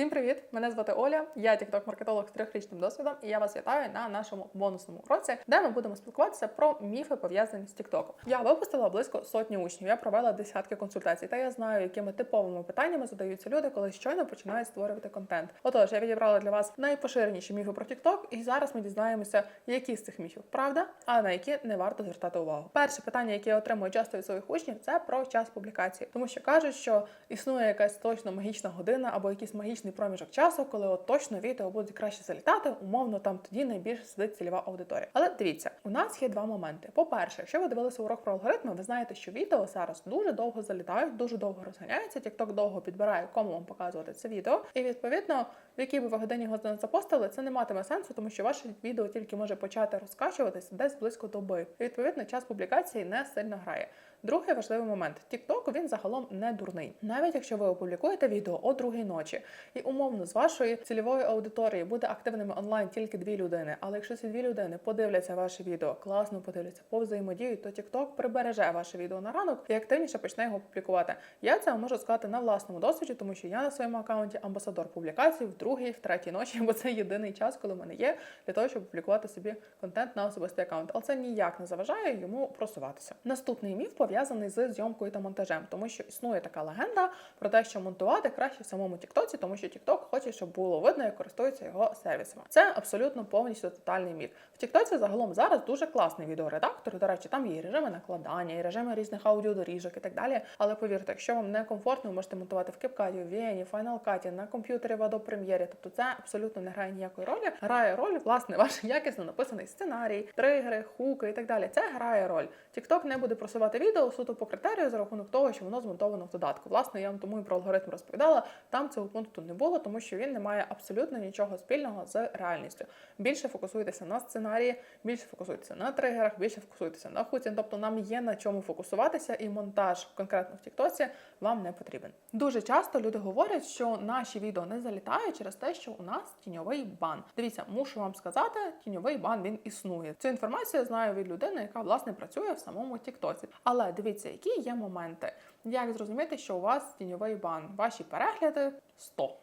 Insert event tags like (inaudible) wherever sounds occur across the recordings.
Всім привіт! Мене звати Оля. Я тікток-маркетолог з трьохрічним досвідом, і я вас вітаю на нашому бонусному уроці, де ми будемо спілкуватися про міфи пов'язані з Тіктоком. Я випустила близько сотні учнів. Я провела десятки консультацій, та я знаю, якими типовими питаннями задаються люди, коли щойно починають створювати контент. Отож, я відібрала для вас найпоширеніші міфи про Тікток, і зараз ми дізнаємося, які з цих міфів правда, а на які не варто звертати увагу. Перше питання, яке я отримую часто від своїх учнів, це про час публікації, тому що кажуть, що існує якась точно магічна година або якийсь магічний проміжок часу, коли от точно відео буде краще залітати, умовно там тоді найбільше сидить цільова аудиторія. Але дивіться, у нас є два моменти. По-перше, якщо ви дивилися урок про алгоритми, ви знаєте, що відео зараз дуже довго залітають, дуже довго розганяються. TikTok довго підбирає, кому вам показувати це відео. І відповідно, в якій би ви годині його запостили, це не матиме сенсу, тому що ваше відео тільки може почати розкачуватися десь близько доби. І відповідно час публікації не сильно грає. Другий важливий момент: TikTok, він загалом не дурний. Навіть якщо ви опублікуєте відео о другій ночі, і умовно з вашої цільової аудиторії буде активними онлайн тільки дві людини. Але якщо ці дві людини подивляться ваше відео, класно подивляться, повзаємодіють, то TikTok прибереже ваше відео на ранок і активніше почне його публікувати. Я це можу сказати на власному досвіді, тому що я на своєму аккаунті амбасадор публікацій в другій, в третій ночі, бо це єдиний час, коли в мене є для того, щоб публікувати собі контент на особистий аккаунт. Але це ніяк не заважає йому просуватися. Наступний міф пов'язаний з зйомкою та монтажем, тому що існує така легенда про те, що монтувати краще в самому Тіктоці, тому що Тікток хоче, щоб було видно, як користуються його сервісами. Це абсолютно повністю тотальний міф. В Тіктоці загалом зараз дуже класний відеоредактор. До речі, там є і режими накладання, і режими різних аудіодоріжок і так далі. Але повірте, якщо вам не комфортно, ви можете монтувати в CapCut, в в Final Cut, на комп'ютері в Adobe Premiere. Тобто це абсолютно не грає ніякої ролі. Грає роль, власне, ваш (laughs) якісно написаний сценарій, тригери, хуки і так далі. Це грає роль. TikTok не буде просувати відео суто по критерію за рахунок того, що воно змонтовано в додатку. Власне, я вам тому і про алгоритм розповідала. Там цього пункту не було, тому що він не має абсолютно нічого спільного з реальністю. Більше фокусуйтеся на сценарії, більше фокусуйтеся на тригерах, більше фокусуйтеся на хуці. Тобто нам є на чому фокусуватися, і монтаж конкретно в Тіктоці вам не потрібен. Дуже часто люди говорять, що наші відео не залітають через те, що у нас тіньовий бан. Дивіться, мушу вам сказати, тіньовий бан він існує. Цю інформацію я знаю від людини, яка власне працює в самому Тіктоці. Але дивіться, які є моменти. Як зрозуміти, що у вас тіньовий бан? Ваші перегляди 100,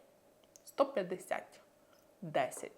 150, 10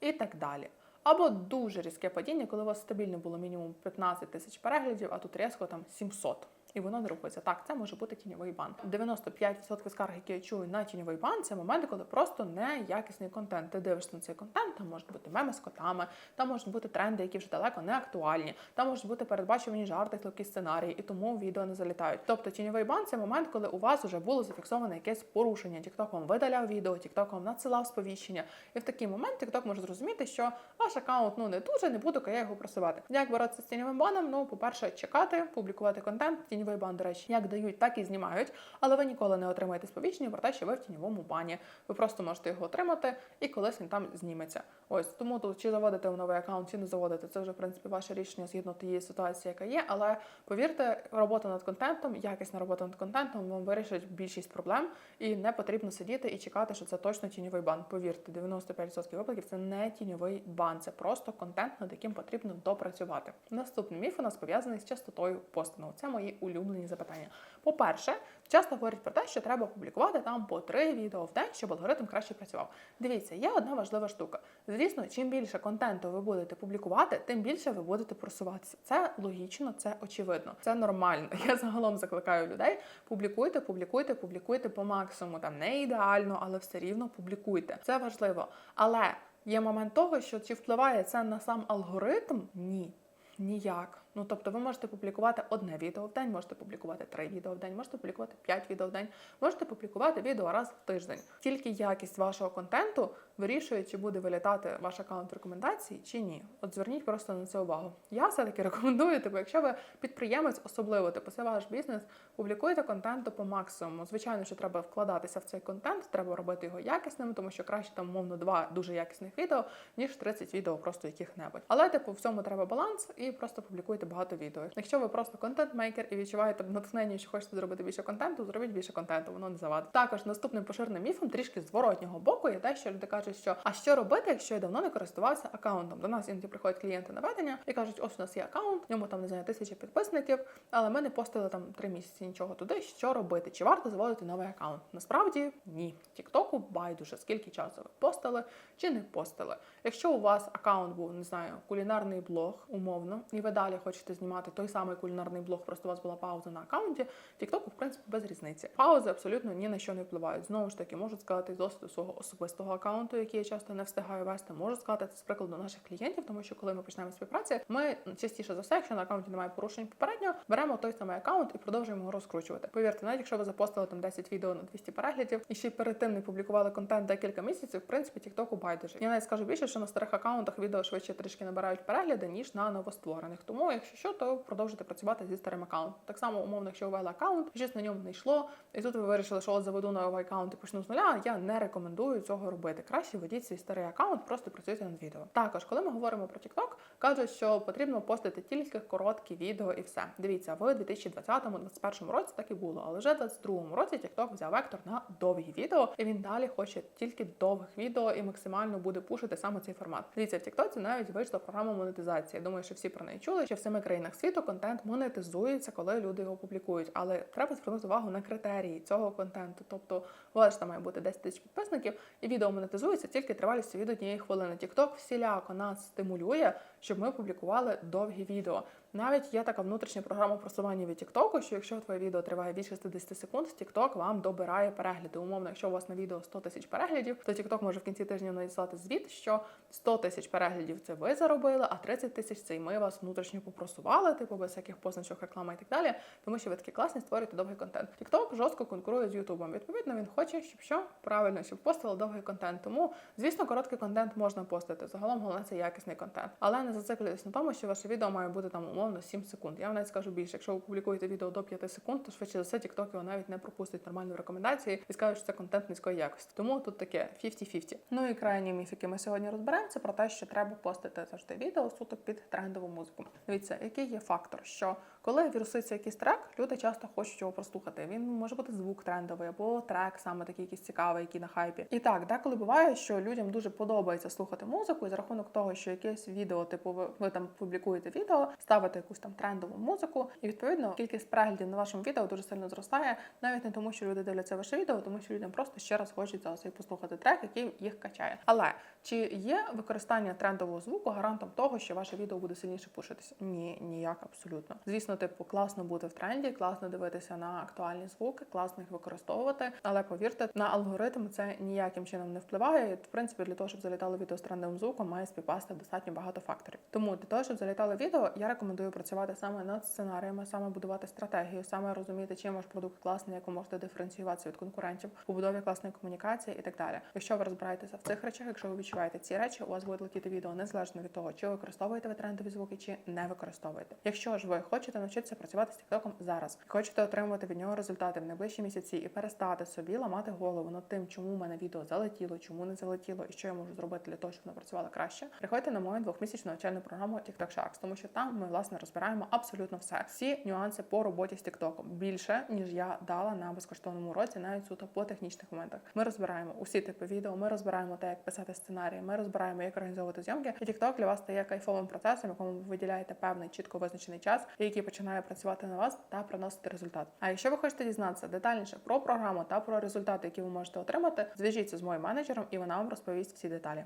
і так далі. Або дуже різке падіння, коли у вас стабільно було мінімум 15 тисяч переглядів, а тут різко там 700. І воно не рухається. Так, це може бути тіньовий бан. 95% скарг, які я чую на тіньовий бан, це моменти, коли просто неякісний контент. Ти дивишся на цей контент, там можуть бути меми з котами, там можуть бути тренди, які вже далеко не актуальні, там можуть бути передбачувані жарти, хлопкі сценарії, і тому відео не залітають. Тобто тіньовий бан це момент, коли у вас вже було зафіксоване якесь порушення. TikTok вам видаляв відео, TikTok вам надсилав сповіщення. І в такий момент TikTok може зрозуміти, що ваш аккаунт ну не дуже, не буду я його просувати. Як боротися з тіньовим баном? Ну, по-перше, чекати, публікувати контент. Тіньовий бан, до речі, як дають, так і знімають, але ви ніколи не отримаєте сповіщення про те, що ви в тіньовому бані. Ви просто можете його отримати і колись він там зніметься. Ось тому тут чи заводите в новий аккаунт, чи не заводите, це вже в принципі ваше рішення згідно тієї ситуації, яка є. Але повірте, робота над контентом, якісна робота над контентом вам вирішить більшість проблем, і не потрібно сидіти і чекати, що це точно тіньовий бан. Повірте, 95% випадків це не тіньовий бан, це просто контент, над яким потрібно допрацювати. Наступний міф у нас пов'язаний з частотою постингу. Це мої улюблені запитання. По-перше, часто говорять про те, що треба публікувати там по три відео в день, щоб алгоритм краще працював. Дивіться, є одна важлива штука. Звісно, чим більше контенту ви будете публікувати, тим більше ви будете просуватися. Це логічно, це очевидно, це нормально. (laughs) Я загалом закликаю людей: публікуйте, публікуйте, публікуйте по максимуму. Там не ідеально, але все рівно публікуйте. Це важливо. Але є момент того, що чи впливає це на сам алгоритм? Ні. Ніяк. Ну тобто, ви можете публікувати одне відео в день, можете публікувати три відео в день, можете публікувати п'ять відео в день, можете публікувати відео раз в тиждень. Тільки якість вашого контенту вирішує, чи буде вилітати ваш аккаунт рекомендацій, чи ні. От зверніть просто на це увагу. Я все-таки (laughs) рекомендую, типу, якщо ви підприємець, особливо типу, це ваш бізнес, публікуйте контенту по максимуму. Звичайно, що треба вкладатися в цей контент, треба робити його якісним, тому що краще там, мовно, два дуже якісних відео, ніж 30 відео, просто яких-небудь. Але типу в цьому треба баланс і просто публікуйте публікуєте багато відео. Якщо ви просто контент-мейкер і відчуваєте натхнення, що хочете зробити більше контенту, зробіть більше контенту, воно не завадить. Також наступним поширеним міфом трішки зворотнього боку є те, що люди кажуть, що а що робити, якщо я давно не користувався аккаунтом? До нас іноді приходять клієнти на ведення і кажуть, ось у нас є аккаунт, в ньому там не знаю тисячі підписників, але ми не постили там три місяці нічого туди. Що робити? Чи варто заводити новий аккаунт? Насправді ні. Тіктоку байдуже, скільки часу ви постили чи не постили. Якщо у вас аккаунт був, не знаю, кулінарний блог, умовно, і ви далі хочете знімати той самий кулінарний блог, просто у вас була пауза на аккаунті, Тіктоку, в принципі, без різниці. Паузи абсолютно ні на що не впливають. Знову ж таки, можу сказати досвіду свого особистого аккаунту, який я часто не встигаю вести. Можу сказати це з прикладу наших клієнтів, тому що коли ми почнемо співпраці, ми частіше за все, якщо на аккаунті немає порушень попередньо, беремо той самий аккаунт і продовжуємо його розкручувати. Повірте, навіть якщо ви запостили там 10 відео на 200 переглядів і ще перед тим не публікували контент декілька місяців, в принципі, Тіктоку байдуже. Я навіть скажу більше, що на старих аккаунтах відео швидше трішки набирають перегляди, ніж на новостворених. Тому, якщо що, то продовжуйте працювати зі старим аккаунтом. Так само, умовно, якщо ввели аккаунт, щось на ньому не йшло, і тут ви вирішили, що от заведу новий аккаунт і почну з нуля. Я не рекомендую цього робити. Краще ведіть свій старий аккаунт, просто працюйте над відео. Також, коли ми говоримо про TikTok, кажуть, що потрібно постити тільки короткі відео і все. Дивіться, в 2020-2021 році так і було, але вже в 2022 році TikTok взяв вектор на довгі відео, і він далі хоче тільки довгих відео і максимально буде пушити саме цей формат. Дивіться, в TikTok навіть вийшла програма монетизації. Думаю, що всі про неї чули, що в семи країнах світу контент монетизується, коли люди його публікують. Але треба звернути увагу на критерії цього контенту. Тобто, вас має бути 10 тисяч підписників, і відео монетизується тільки тривалістю від однієї хвилини. TikTok всіляко нас стимулює, щоб ми публікували довгі відео. Навіть є така внутрішня програма просування від TikTok, що якщо твоє відео триває більше 60 секунд, TikTok вам добирає перегляди. Умовно, якщо у вас на відео 100 тисяч переглядів, то TikTok може в кінці тижня надіслати звіт, що 100 тисяч переглядів це ви заробили, а 30 тисяч це і ми вас внутрішньо попросували, типу без всяких позначок, реклами і так далі. Тому що ви такі класні створюєте довгий контент. TikTok жорстко конкурує з YouTube. Відповідно, він хоче, щоб що правильно, щоб постили довгий контент. Тому, звісно, короткий контент можна постити. Загалом головне це якісний контент, але не зациклюйтесь на тому, що ваше відео має бути там умовно 7 секунд. Я вам навіть скажу більше. Якщо ви публікуєте відео до 5 секунд, то швидше за все TikTok його навіть не пропустить нормальну рекомендації і скаже, що це контент низької якості. Тому тут таке 50-50. Ну і крайній міф, який ми сьогодні розберемо, це про те, що треба постити завжди відео суто під трендову музику. Дивіться, який є фактор, що коли віруситься якийсь трек, люди часто хочуть його прослухати. Він може бути звук трендовий або трек, саме такий якийсь цікавий, який на хайпі. І так, деколи буває, що людям дуже подобається слухати музику, і за рахунок того, що якесь відео, типу, ви, ви там публікуєте відео, ставите якусь там трендову музику, і відповідно кількість переглядів на вашому відео дуже сильно зростає, навіть не тому, що люди дивляться ваше відео, тому що людям просто ще раз хочеться ось послухати трек, який їх качає. Але чи є використання трендового звуку гарантом того, що ваше відео буде сильніше пушитися? Ні, ніяк абсолютно. Звісно, типу, класно бути в тренді, класно дивитися на актуальні звуки, класно їх використовувати. Але повірте, на алгоритм це ніяким чином не впливає. В принципі, для того, щоб залітало відео з трендовим звуком, має співпасти достатньо багато факторів. Тому для того, щоб залітало відео, я рекомендую працювати саме над сценаріями, саме будувати стратегію, саме розуміти, чим ваш продукт класний, як ви можете диференціюватися від конкурентів, побудові класної комунікації і так далі. Якщо ви розбираєтеся в цих речах, якщо ви відчуваєте ці речі, у вас буде летіти відео незалежно від того, чи використовуєте ви трендові звуки, чи не використовуєте. Якщо ж ви хочете навчитися працювати з тіктоком зараз, хочете отримувати від нього результати в найближчі місяці і перестати собі ламати голову над тим, чому в мене відео залетіло, чому не залетіло, і що я можу зробити для того, щоб воно працювало краще. Приходьте на мою двохмісячну навчальну програму TikTok Sharks, тому що там ми власне розбираємо абсолютно все, всі нюанси по роботі з TikTok. більше ніж я дала на безкоштовному уроці, навіть суто по технічних моментах. Ми розбираємо усі типи відео. Ми розбираємо те, як писати сценарії. Ми розбираємо, як організовувати зйомки. І TikTok для вас стає кайфовим процесом, якому ви виділяєте певний чітко визначений час, який починає працювати на вас та приносити результат. А якщо ви хочете дізнатися детальніше про програму та про результати, які ви можете отримати, зв'яжіться з моїм менеджером, і вона вам розповість всі деталі.